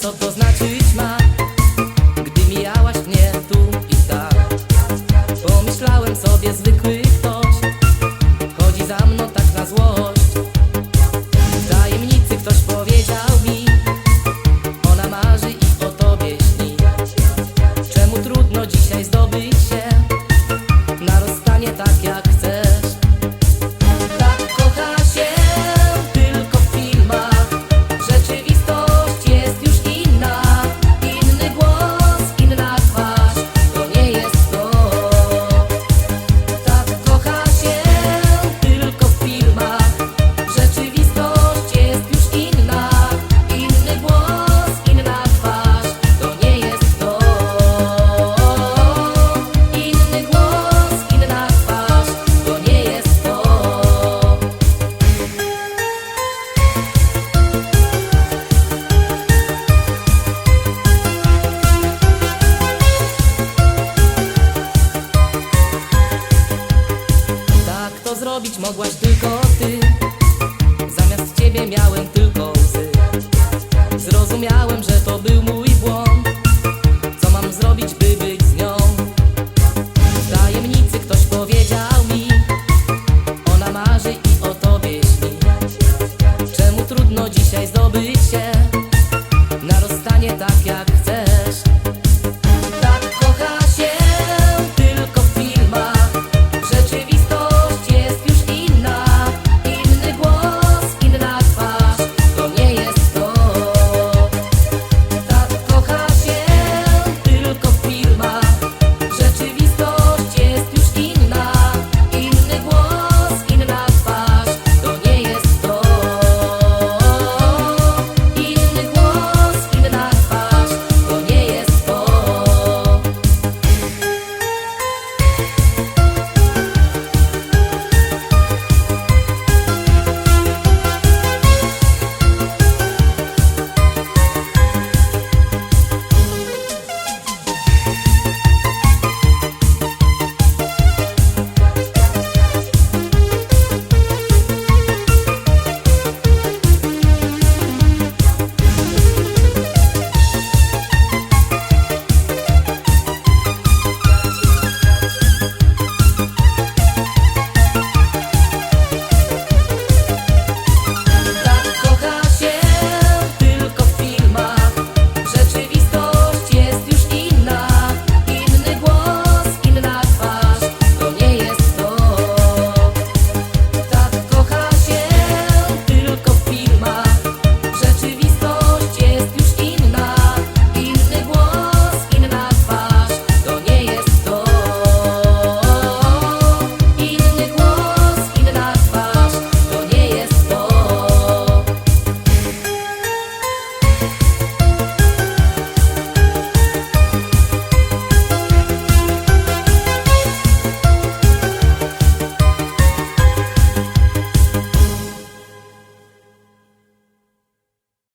co to znaczyć ma. Gdy mijałaś mnie tu i tam Pomyślałem sobie zwykły ktoś Chodzi za mną tak na złość. W tajemnicy ktoś powiedział mi Ona marzy i o tobie śni. Czemu trudno dzisiaj zdobyć się Na rozstanie tak jak zrobić mogłaś tylko ty. Zamiast ciebie miałem tylko łzy Zrozumiałem, że to był mój błąd. Co mam zrobić, by być z nią? W tajemnicy ktoś powiedział mi Ona marzy i o tobie śni. Czemu trudno dzisiaj zdobyć się Na rozstanie tak jak chcę?